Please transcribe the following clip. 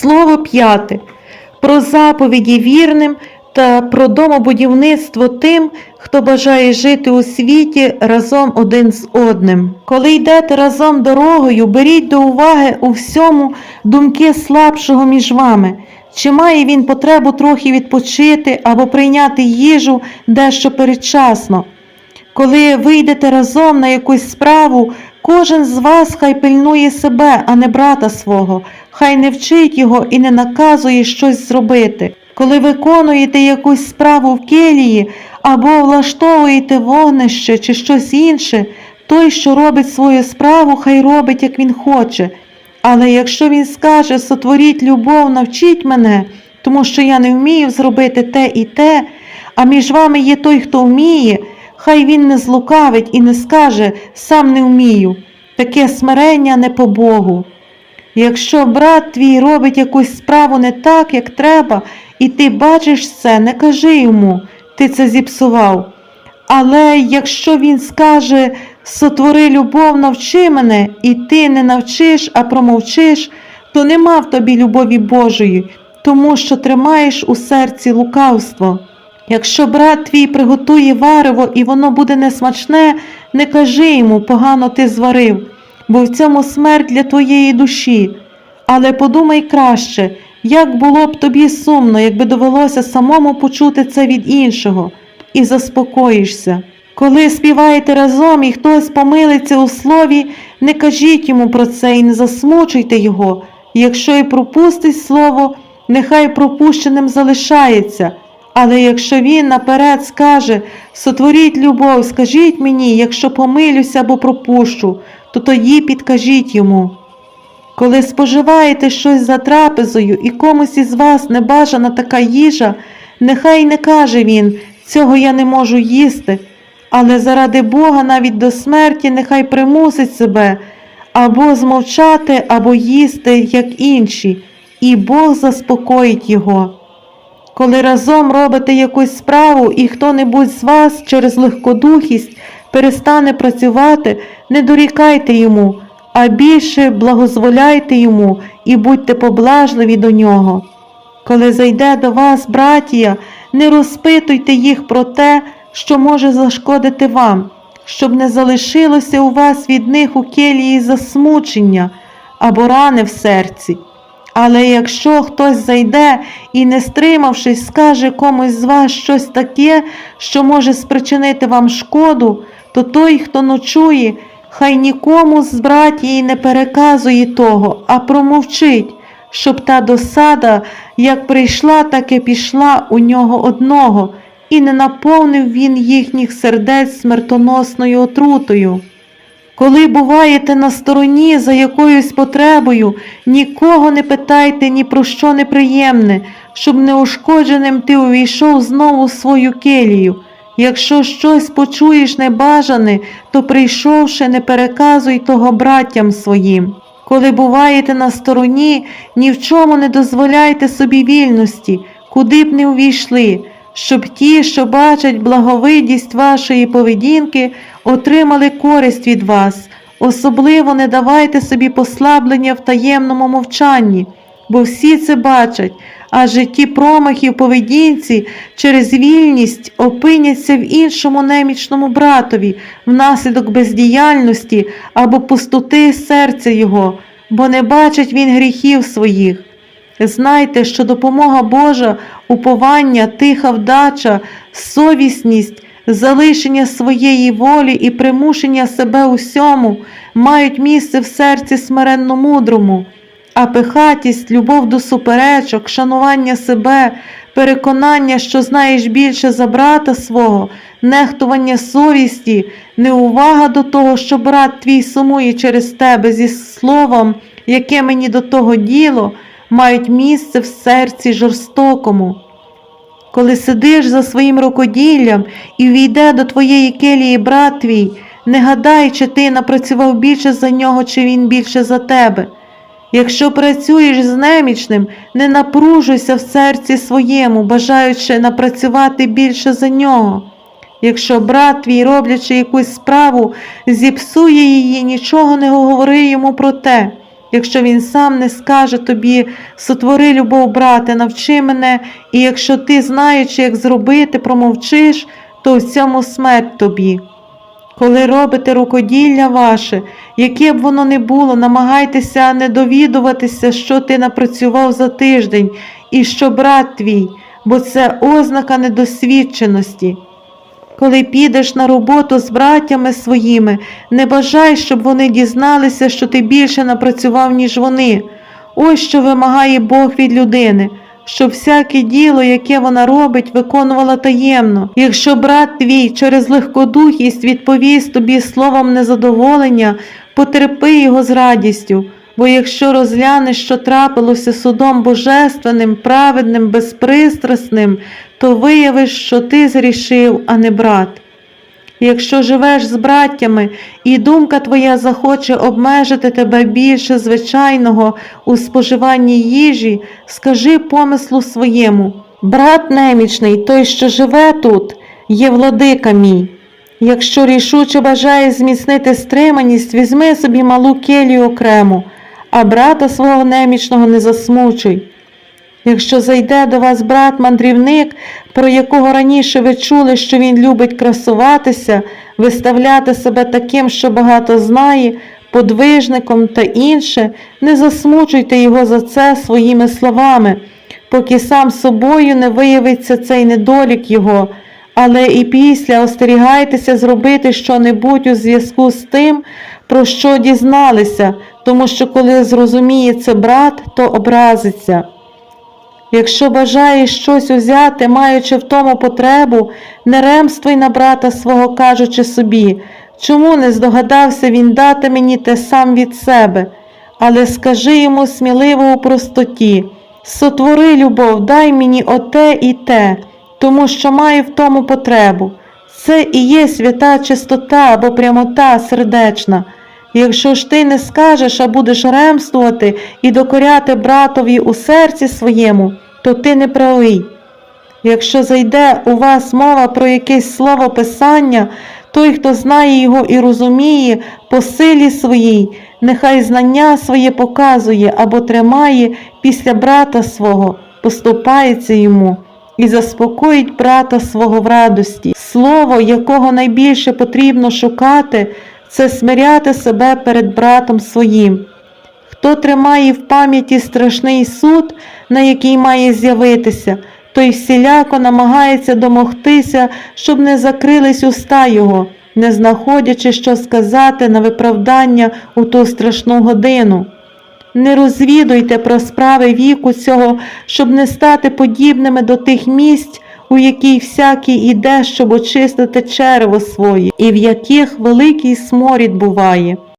Слово п'яте про заповіді вірним та про домобудівництво тим, хто бажає жити у світі разом один з одним. Коли йдете разом дорогою, беріть до уваги у всьому думки слабшого між вами. Чи має він потребу трохи відпочити або прийняти їжу дещо передчасно? Коли вийдете разом на якусь справу, кожен з вас хай пильнує себе, а не брата свого, хай не вчить його і не наказує щось зробити. Коли виконуєте якусь справу в келії або влаштовуєте вогнище чи щось інше, той, що робить свою справу, хай робить, як він хоче. Але якщо він скаже сотворіть любов, навчіть мене, тому що я не вмію зробити те і те, а між вами є той, хто вміє, хай він не злукавить і не скаже сам не вмію. Таке смирення не по Богу. Якщо брат твій робить якусь справу не так, як треба, і ти бачиш це, не кажи йому, ти це зіпсував. Але якщо він скаже сотвори любов, навчи мене, і ти не навчиш, а промовчиш, то нема в тобі любові Божої, тому що тримаєш у серці лукавство. Якщо брат твій приготує варево і воно буде несмачне, не кажи йому, погано ти зварив, бо в цьому смерть для твоєї душі. Але подумай краще, як було б тобі сумно, якби довелося самому почути це від іншого, і заспокоїшся. Коли співаєте разом і хтось помилиться у слові, не кажіть йому про це і не засмучуйте його. Якщо і пропустить слово, нехай пропущеним залишається. Але якщо він наперед скаже сотворіть любов, скажіть мені, якщо помилюся або пропущу, то тоді підкажіть йому. Коли споживаєте щось за трапезою і комусь із вас не бажана така їжа, нехай не каже він, цього я не можу їсти, але заради Бога навіть до смерті нехай примусить себе або змовчати, або їсти, як інші, і Бог заспокоїть його. Коли разом робите якусь справу і хто-небудь з вас через легкодухість перестане працювати, не дорікайте йому, а більше благозволяйте йому і будьте поблажливі до нього. Коли зайде до вас братія, не розпитуйте їх про те, що може зашкодити вам, щоб не залишилося у вас від них у келії засмучення або рани в серці. Але якщо хтось зайде і, не стримавшись, скаже комусь з вас щось таке, що може спричинити вам шкоду, то той, хто ночує, хай нікому з братії не переказує того, а промовчить, щоб та досада, як прийшла, так і пішла у нього одного, і не наповнив він їхніх сердець смертоносною отрутою. Коли буваєте на стороні за якоюсь потребою, нікого не питайте ні про що неприємне, щоб неушкодженим ти увійшов знову в свою келію. Якщо щось почуєш небажане, то прийшовши, не переказуй того братям своїм. Коли буваєте на стороні, ні в чому не дозволяйте собі вільності, куди б не увійшли, щоб ті, що бачать благовидність вашої поведінки, отримали користь від вас. Особливо не давайте собі послаблення в таємному мовчанні, бо всі це бачать, а житті промахів поведінці через вільність опиняться в іншому немічному братові внаслідок бездіяльності або пустоти серця його, бо не бачить він гріхів своїх. Знайте, що допомога Божа, уповання, тиха вдача, совісність, залишення своєї волі і примушення себе усьому мають місце в серці смиренно мудрому, а пихатість, любов до суперечок, шанування себе, переконання, що знаєш більше за брата свого, нехтування совісті, неувага до того, що брат твій сумує через тебе зі словом, яке мені до того діло, мають місце в серці жорстокому. Коли сидиш за своїм рукоділлям і війде до твоєї келії брат твій, не гадай, чи ти напрацював більше за нього, чи він більше за тебе. Якщо працюєш з немічним, не напружуйся в серці своєму, бажаючи напрацювати більше за нього. Якщо брат твій, роблячи якусь справу, зіпсує її, нічого не говори йому про те, Якщо він сам не скаже тобі, сотвори любов, брате, навчи мене, і якщо ти, знаючи, як зробити, промовчиш, то в цьому смерть тобі. Коли робите рукоділля ваше, яке б воно не було, намагайтеся не довідуватися, що ти напрацював за тиждень, і що брат твій, бо це ознака недосвідченості. Коли підеш на роботу з братями своїми, не бажай, щоб вони дізналися, що ти більше напрацював, ніж вони. Ось що вимагає Бог від людини, щоб всяке діло, яке вона робить, виконувала таємно. Якщо брат твій через легкодухість відповість тобі словом незадоволення, потерпи його з радістю. Бо якщо розглянеш, що трапилося судом божественним, праведним, безпристрасним, то виявиш, що ти зрішив, а не брат. Якщо живеш з браттями, і думка твоя захоче обмежити тебе більше звичайного у споживанні їжі, скажи помислу своєму брат немічний, той, що живе тут, є владика мій. Якщо рішуче бажаєш зміцнити стриманість, візьми собі малу келію окрему, а брата свого немічного не засмучуй. Якщо зайде до вас брат-мандрівник, про якого раніше ви чули, що він любить красуватися, виставляти себе таким, що багато знає, подвижником та інше, не засмучуйте його за це своїми словами, поки сам собою не виявиться цей недолік його, але і після остерігайтеся зробити щонебудь у зв'язку з тим, про що дізналися, тому що коли зрозуміє це брат, то образиться. Якщо бажаєш щось узяти, маючи в тому потребу, не ремствуй на брата свого, кажучи собі, чому не здогадався він дати мені те сам від себе, але скажи йому сміливо у простоті сотвори любов, дай мені оте і те, тому що маю в тому потребу. Це і є свята чистота або прямота сердечна. Якщо ж ти не скажеш, а будеш ремствувати і докоряти братові у серці своєму, то ти не правий. Якщо зайде у вас мова про якесь слово Писання, той, хто знає його і розуміє по силі своїй, нехай знання своє показує або тримає після брата свого, поступається йому і заспокоїть брата свого в радості. Слово, якого найбільше потрібно шукати, це смиряти себе перед братом своїм. Хто тримає в пам'яті страшний суд, на який має з'явитися, той всіляко намагається домогтися, щоб не закрились уста його, не знаходячи, що сказати на виправдання у ту страшну годину. Не розвідуйте про справи віку цього, щоб не стати подібними до тих місць, у якій всякий іде, щоб очистити черево своє, і в яких великий сморід буває.